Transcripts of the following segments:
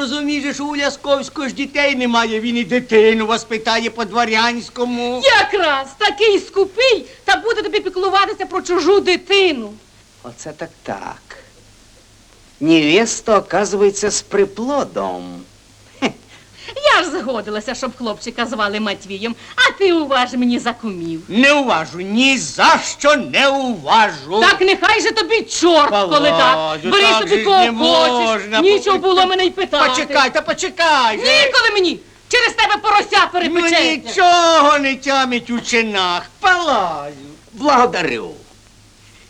Розумієш, що у Лясковського ж дітей немає, він і дитину воспитає по дворянському. Якраз такий скупий та буде тобі піклуватися про чужу дитину. Оце так так. Невеста, оказується, з приплодом. Я ж згодилася, щоб хлопчика звали Матвієм, а ти уваж мені за кумів. Не уважу, ні за що не уважу. Так нехай же тобі чорт, коли так. Володю, Бери так собі же ж кого не хочеш. можна. Нічого було мене й питати. Почекай, та почекай. же. Ніколи мені. Через тебе порося Ну перепечеться. нічого не тямить у чинах. Палаю. Благодарю.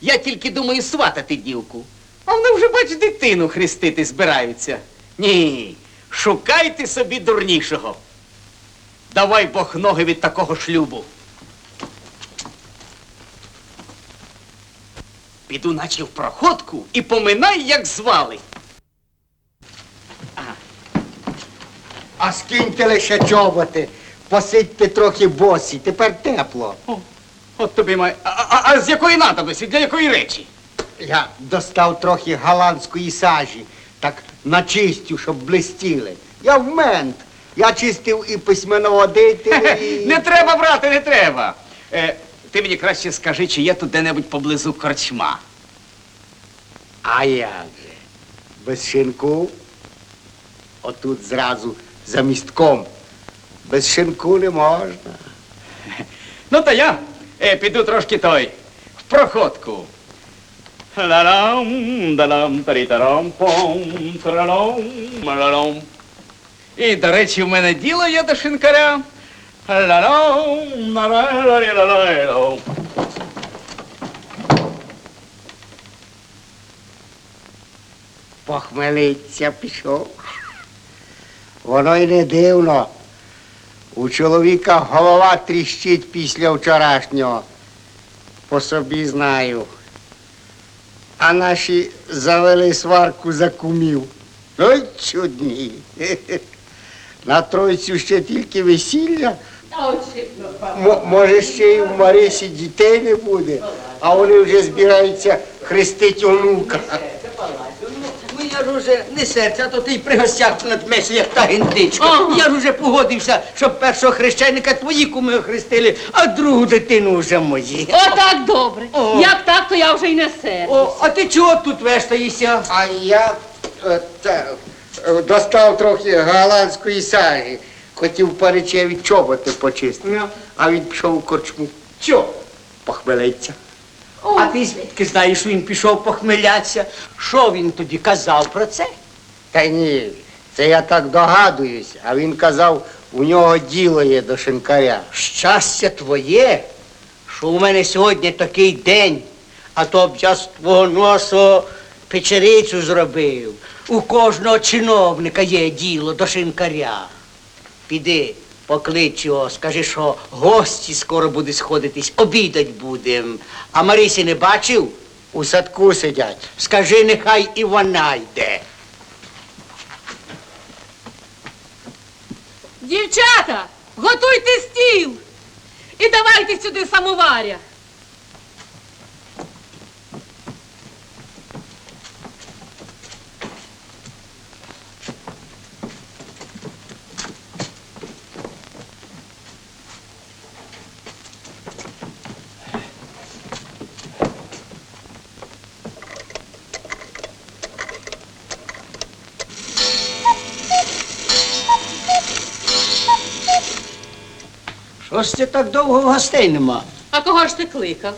Я тільки думаю сватати дівку. А вони вже, бач, дитину хрестити збираються. Ні, шукайте собі дурнішого. Давай Бог ноги від такого шлюбу. Піду наче в проходку і поминай, як звали. А скиньте лише чоботи, посидьте трохи босі, тепер тепло. О, от тобі має. А, а, а з якої надобності, для якої речі? Я достав трохи голландської сажі, так начистю, щоб блистіли. Я в мент. Я чистив і письменоводителі, і... Не треба, брате, не треба. Е, ти мені краще скажи, чи є тут де-небудь поблизу корчма. А як же? Без шинку? Отут зразу за містком. Без шинку не можна. Ну, та я е, піду трошки той, в проходку. І, до речі, в мене діло є до шинкаря. Похмелиться пішов. Воно й не дивно. У чоловіка голова тріщить після вчорашнього. По собі знаю. А наші завели сварку за кумів. Ой, чудні. На тройцю ще тільки весілля. М- може, ще й в Марисі дітей не буде, а вони вже збираються хрестити онука. Ну уже не серця, а то ти й при гостях надмешся, як та гендичка. Ага. Я ж уже погодився, щоб першого хрещеника твої куми охрестили, а другу дитину вже мої. Отак добре. О. Як так, то я вже й не. О, а ти чого тут вештаєшся? А я е, те, е, достав трохи голландської сажі. Хотів паричеві чоботи почистити, а він пішов у корчму. Чо? Похмелиться. А ти звідки знаєш, він пішов похмелятися? Що він тоді казав про це? Та ні, це я так догадуюсь, а він казав, у нього діло є до шинкаря. Щастя твоє, що у мене сьогодні такий день, а то б я з твого носу печерицю зробив. У кожного чиновника є діло до шинкаря. Піди, поклич його, скажи, що гості скоро будуть сходитись, обідать будем. А Марисі не бачив? У садку сидять. Скажи, нехай і вона йде. Дівчата, готуйте стіл. І давайте сюди самоваря. Що ж це так довго гостей нема? А кого ж ти кликав?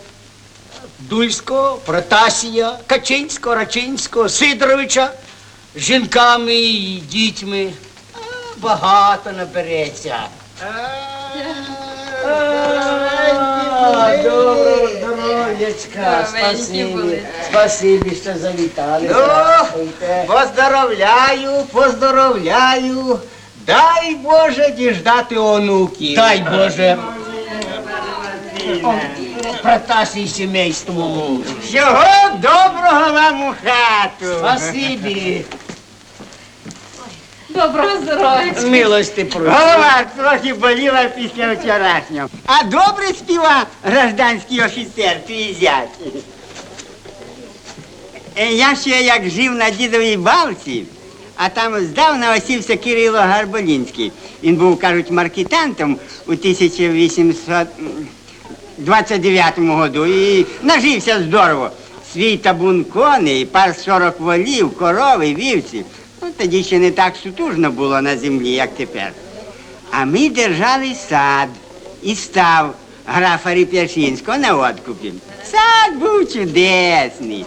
Дульського, Протасія, Качинського, Рачинського, Сидоровича з жінками і дітьми. А, Багато набереться. Доброго здоров'ячка, спасибі, спасибі, що завітали. Здравствуйте. Поздоровляю, поздоровляю. Дай Боже діждати онуків. Дай Боже. Протасій сімейству. Всього доброго вам у хату. Спасибі. Доброго здоров'я. Милости прошу. Голова трохи боліла після вчорашнього. А добре співа гражданський офіцер, твій зять. Е, Я ще як жив на дідовій балці, А там здавна осівся Кирило Гарболінський. Він був, кажуть, маркетантом у 1829 году і нажився здорово. Свій табун коней, пар 40 волів, корови, вівці. Ну, тоді ще не так сутужно було на землі, як тепер. А ми держали сад і став графа Ріп'яшинського на откупі. Сад був чудесний.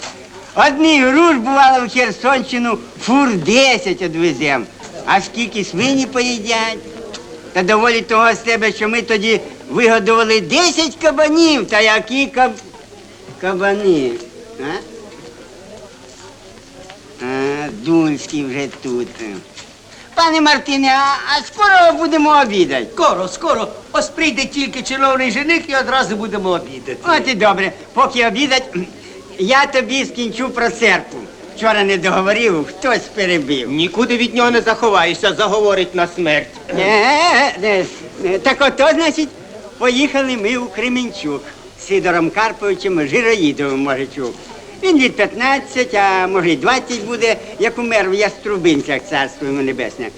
Одних груш бувало в Херсонщину фур 10 одвезем. А скільки свині поїдять? Та доволі того з тебе, що ми тоді вигодували 10 кабанів, та які каб... кабани. А? А, Дунський вже тут. Пане Мартине, а, а скоро будемо обідати. Скоро, скоро. Ось прийде тільки чиновний жених і одразу будемо обідати. От і добре, поки обідать, я тобі скінчу про церкву. Вчора не договорив, хтось перебив. Нікуди від нього не заховаєшся, заговорить на смерть. Е, е, е, Так ото, значить, поїхали ми у Кременчук з Сидором Карповичем Жироїдовим, може, чув. Він літ 15, а може й 20 буде, як умер в Яструбинцях, царство йому небесне.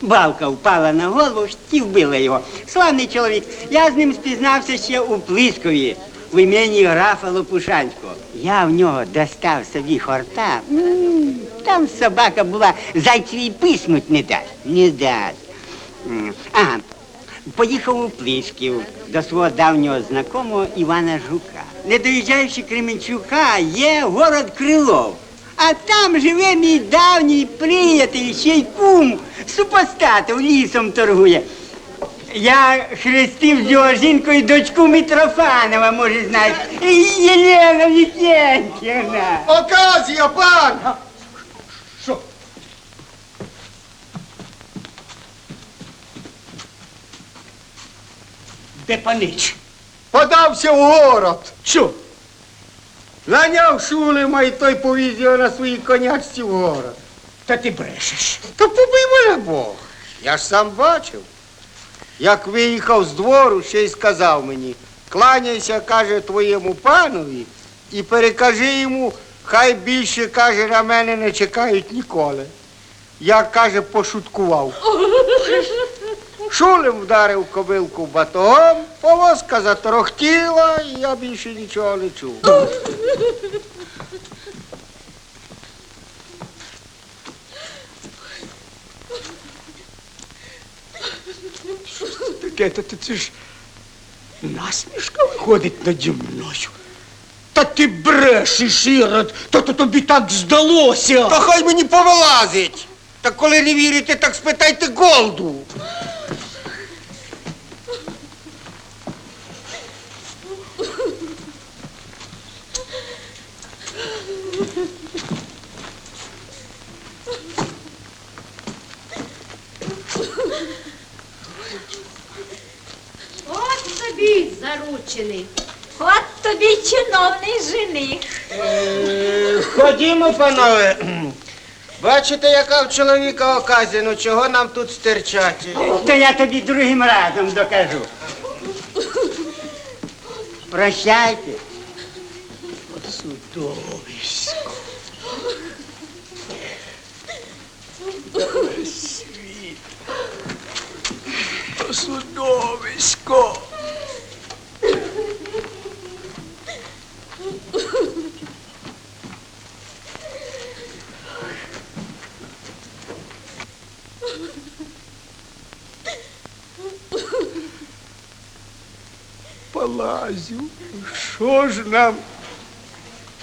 Балка впала на голову і вбила його. Славний чоловік. Я з ним спізнався ще у Плискові, в імені графа Лопушанського. Я в нього достав собі хорта. Там собака була, зайцеві писнуть не дасть. Не дасть. Ага, поїхав у Плишків до свого давнього знакомого Івана Жука. Не доїжджаючи Кременчука, є город Крилов. А там живе мій давній приятель, ще й кум, супостатов лісом торгує. Я хрестив з його жінкою дочку Митрофанова, може, знаєш, Єлена Вікентівна. Оказія, пан! Де панич? Подався в город. Що? Наняв шулема і той повіз його на своїй конячці в город. Та ти брешеш. Та побий мене Бог. Я ж сам бачив. Як виїхав з двору, ще й сказав мені, кланяйся, каже, твоєму панові, і перекажи йому, хай більше, каже, на мене не чекають ніколи. Я, каже, пошуткував. Шулем вдарив кобилку батогом, повозка заторохтіла, і я більше нічого не чув. Таке, та це ж насмішка виходить наді мною. Та ти брешеш, Ірод, та то тобі так здалося. Та хай мені повилазить. Та коли не вірите, так спитайте Голду. От тобі заручений. От тобі чиновний жених. Ходімо, панове. Бачите, яка в чоловіка оказія, ну чого нам тут стерчати? То я тобі другим разом докажу. Прощайте. Судовисько. Судовисько. Палазю, що ж нам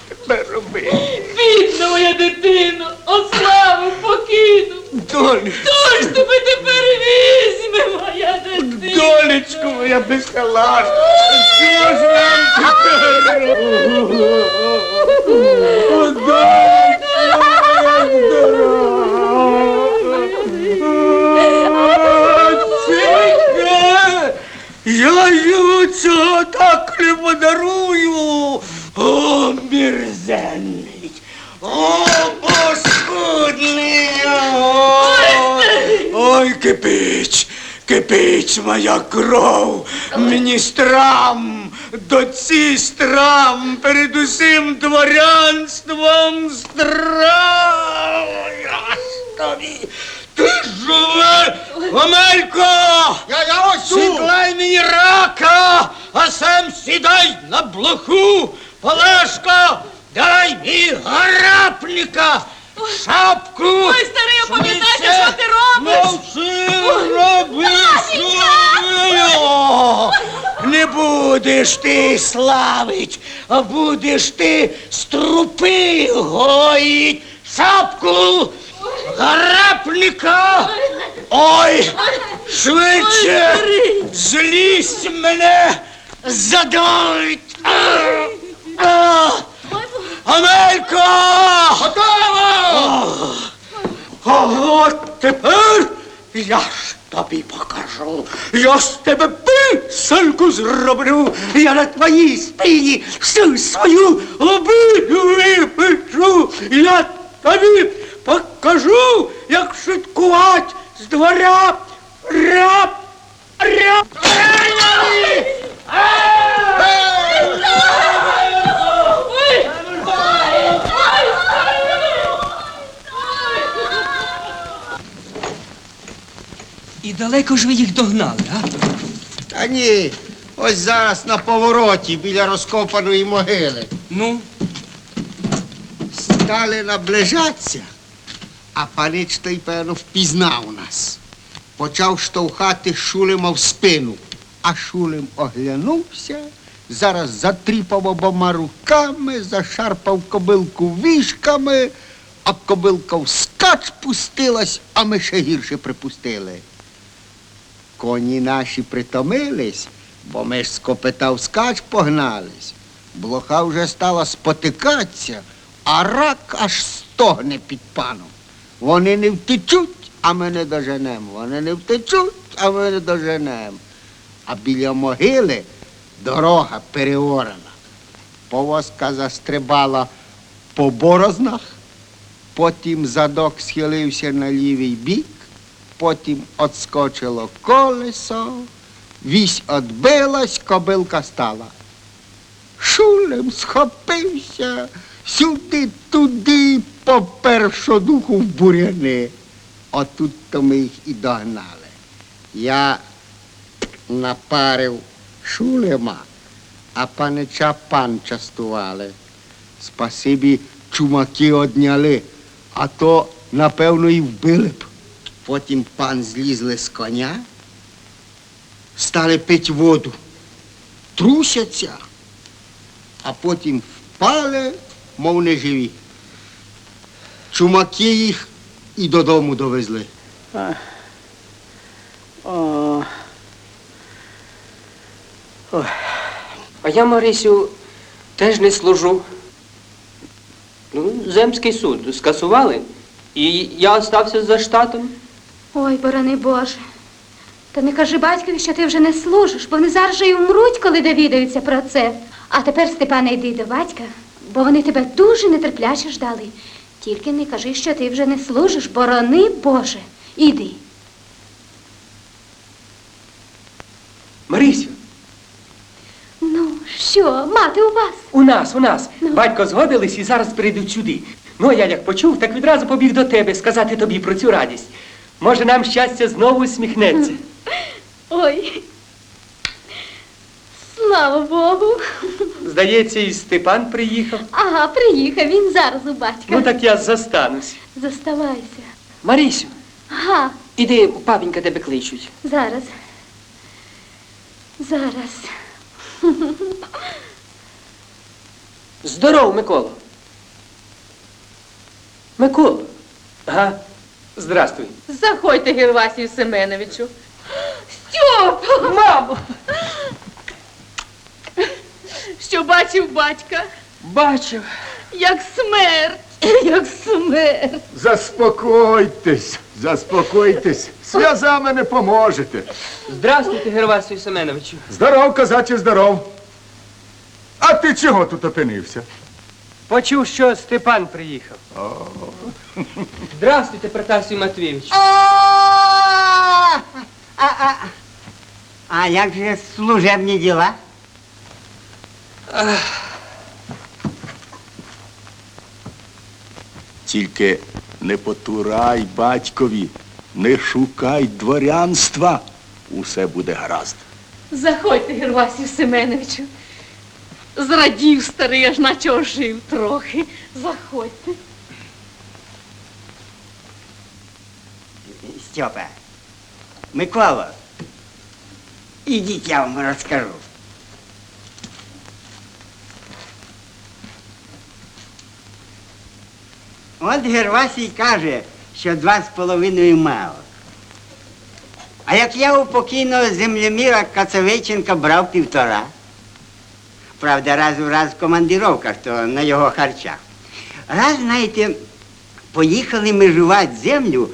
тепер робити? Бідна моя дитино, ославу покинув. Долі, Хто ж тебе тепер візьме, моя дитина? долечко моя безхалашна, що ж нам тепер робити? О, долечко моя здорова! Я йому цього так не подарую! О, мерзенний! О, паскудний! Ой, кипить! Кипить моя кров міністрам, доцістрам, перед усім дворянством страв. тобі! Ти живе! Омелько! Я, я ось Сідлай мені рака, а сам сідай на блоху! Олешко, дай мені гарапника! Шапку! Ой, старий, опам'ятайся, швидше! що ти робиш? Мовчи, роби, що Не будеш ти славить, а будеш ти струпи гоїть шапку гарапника. Ой, швидше, злість мене задавить. Амелько! Готово! А от тепер я ж тобі покажу. Я з тебе писанку зроблю. Я на твоїй спині всю свою обиду випишу. Я тобі покажу, як шуткувати з двора раб. Раб. І далеко ж ви їх догнали, а? Та ні, ось зараз на повороті біля розкопаної могили. Ну, Стали наближатися, а панич той, певно, впізнав нас. Почав штовхати Шулема в спину. А Шулем оглянувся, зараз затріпав обома руками, зашарпав кобилку вішками, а кобилка вскач пустилась, а ми ще гірше припустили. Коні наші притомились, бо ми ж з копита вскач погнались. Блоха вже стала спотикатися, а рак аж стогне під паном. Вони не втечуть, а ми не доженемо. Вони не втечуть, а ми не доженемо. А біля могили дорога переорана. Повозка застрибала по борознах, потім задок схилився на лівий бік, потім отскочило колесо, вісь отбилась, кобилка стала. Шулем схопився сюди, туди, по першодуху в буряни. Отут то ми їх і догнали. Я напарив шулема, а панича пан частували. Спасибі чумаки одняли, а то, напевно, і вбили б. Потім пан злізли з коня, стали пить воду, трусяться, а потім впали, мов неживі. Чумаки їх і додому довезли. О. Ой. А я, Марисю, теж не служу. Ну, земський суд скасували, і я остався за штатом. Ой, борони Боже. Та не кажи батькові, що ти вже не служиш, бо вони зараз же й умруть, коли довідаються про це. А тепер, Степане, йди до батька, бо вони тебе дуже нетерпляче ждали. Тільки не кажи, що ти вже не служиш, борони Боже. Іди. Марисю, Ну, що, мати у вас? у нас, у нас. Батько згодились і зараз прийдуть сюди. Ну, а я як почув, так відразу побіг до тебе сказати тобі про цю радість. Може, нам щастя знову усміхнеться. Ой. Слава Богу. Здається, і Степан приїхав. Ага, приїхав він зараз у батька. Ну так я застанусь. Заставайся. Марисю, Ага, іди, папінька тебе кличуть. зараз. Зараз. Здоров, Микола. Микола. Ага. Здрастуй. Заходьте, Гервасію Семеновичу. Стьоп! Мамо! Що бачив батька? Бачив. Як смерть, як смерть. Заспокойтесь, заспокойтесь. Сльозами не поможете. Здравствуйте, Гервасію Семеновичу. Здоров, козаче, здоров. А ти чого тут опинився? Почув, що Степан приїхав. Здравствуйте, Протасій Матвійович. А, а, а як же служебні діла? Тільки Не потурай батькові, не шукай дворянства. Усе буде гаразд. Заходьте, Гервасію Семеновичу. Зрадів старий, аж наче ожив трохи. Заходьте. Стьопа, Микола, ідіть, я вам розкажу. От Гервасій каже, що два з половиною мало. А як я у покійного землеміра Кацавиченка брав півтора. Правда, раз у раз в командировках, то на його харчах. Раз, знаєте, поїхали межувати землю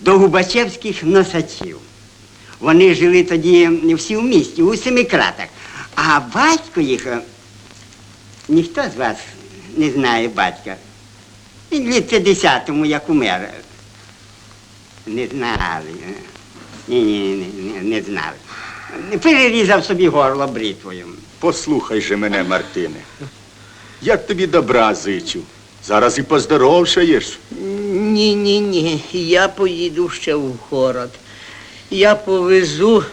до Губачевських носачів. Вони жили тоді всі в місті, у семикратах. А батько їх, е, ніхто з вас не знає батька. Він літ 50-му, як умер. Не знали. Ні, ні, ні, не, не знали. Перерізав собі горло бритвою. Послухай же мене, Мартине. Я тобі добра зичу. Зараз і поздоровшаєш. Ні, ні, ні. Я поїду ще в город. Я повезу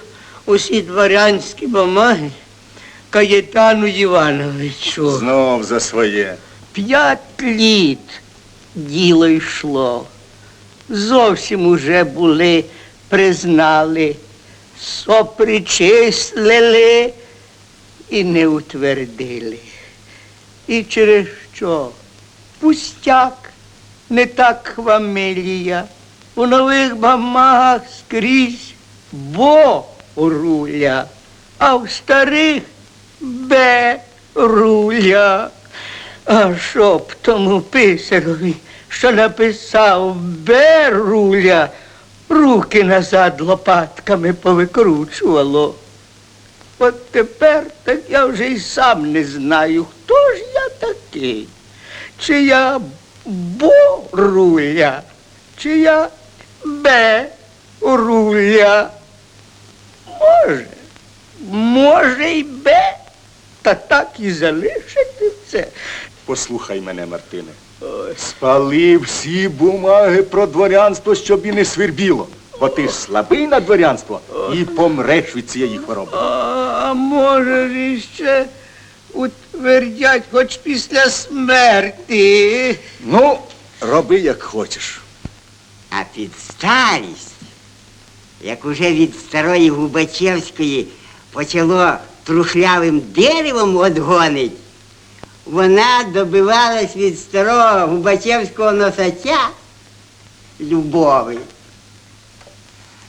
усі дворянські бумаги Каєтану Івановичу. Знов за своє. П'ять літ діло йшло. Зовсім уже були, признали, сопричислили і не утвердили. І через що? Пустяк, не так хвамилія. У нових бумагах скрізь бо руля, а в старих бе руля. А щоб тому писарові, що написав Беруля, руки назад лопатками повикручувало. От тепер так я вже й сам не знаю, хто ж я такий. Чи я Боруля, чи я Беруля. Може, може й Б, та так і залишити це. Послухай мене, Мартине. Спали всі бумаги про дворянство, щоб і не свербіло. Бо ти ж слабий на дворянство і помреш від цієї хвороби. А може ж іще утвердять хоч після смерті. Ну, роби як хочеш. А під старість, як уже від старої Губачевської почало трухлявим деревом одгонить, вона добивалась від старого Губачевського носача любові.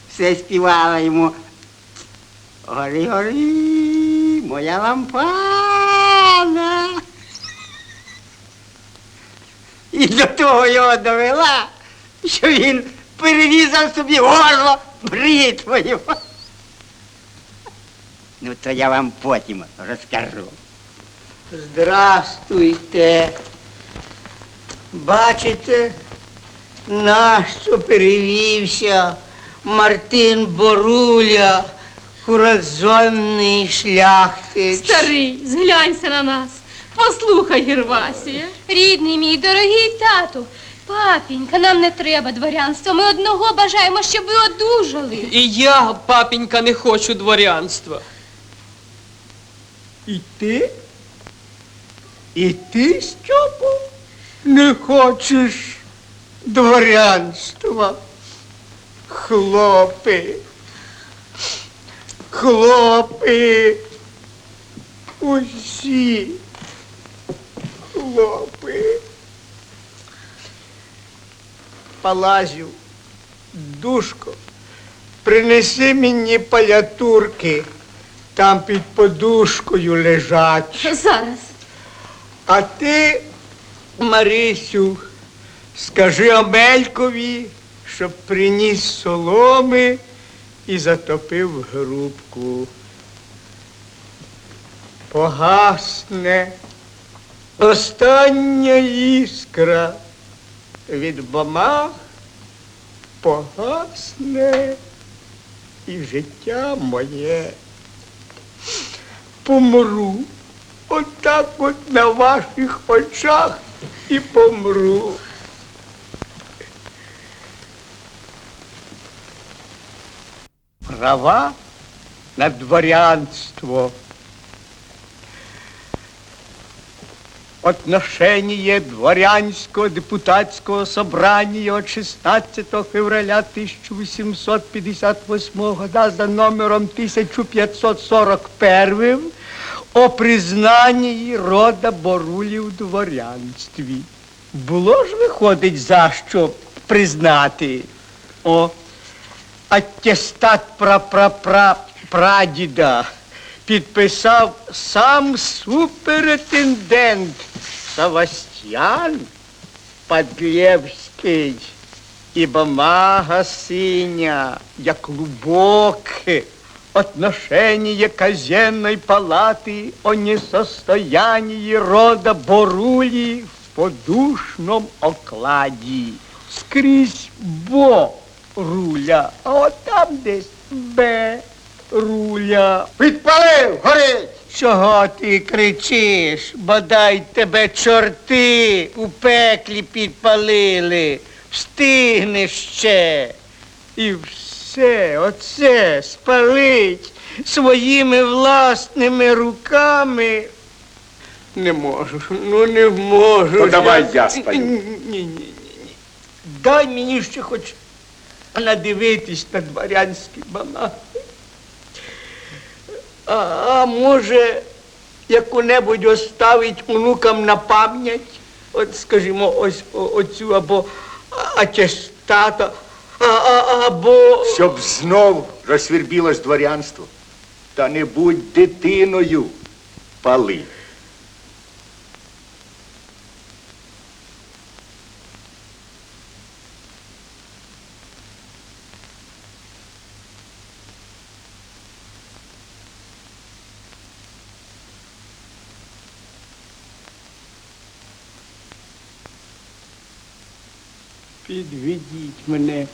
Все співала йому. Гори, гори, моя лампада. І до того його довела, що він перерізав собі горло бритвою. Ну, то я вам потім розкажу. Здрастуйте. Бачите, нащо перевівся Мартин Боруля, куразонний шляхтич. Старий, зглянься на нас. Послухай, Гервасія. Рідний мій, дорогий тату, папінька, нам не треба дворянства. Ми одного бажаємо, щоб ви одужали. І я, папінька, не хочу дворянства. І ти? І ти, Стьопо, не хочеш дворянства? Хлопи, хлопи, усі хлопи. Палазю, душко, принеси мені палятурки, там під подушкою лежать. Зараз. А ти, Марисю, скажи Омелькові, щоб приніс соломи і затопив грубку. Погасне остання іскра від бумаг погасне і життя моє. Помру отак от, на ваших очах і помру. Права на дворянство. Отношение дворянского депутатского собрания от 16 февраля 1858 года за номером 1541 о признанні рода Борулі в дворянстві. Було ж виходить за що признати. О, аттестат пра-пра-пра підписав сам суперінтендент Савастьян Падлєвський. І бумага синя, як глубоке отношение казенной палаты о несостоянии рода Борули в подушном окладі. Скрізь Бо руля, а от там десь Б руля. Підпалив, горить! Чого ти кричиш? Бодай тебе чорти у пеклі підпалили. Встигнеш ще. І все, оце спалить своїми власними руками. Не можу, ну не можу. Ну, давай я. спалю. Ні, ні, ні, ні. Дай мені ще хоч надивитись на дворянські бумаги. А, а може, яку-небудь оставить онукам на пам'ять? От, скажімо, ось о- оцю або а- атестата, а, а, або. Щоб знов розсвірбілось дворянство. Та не будь дитиною, пали. Підведіть мене.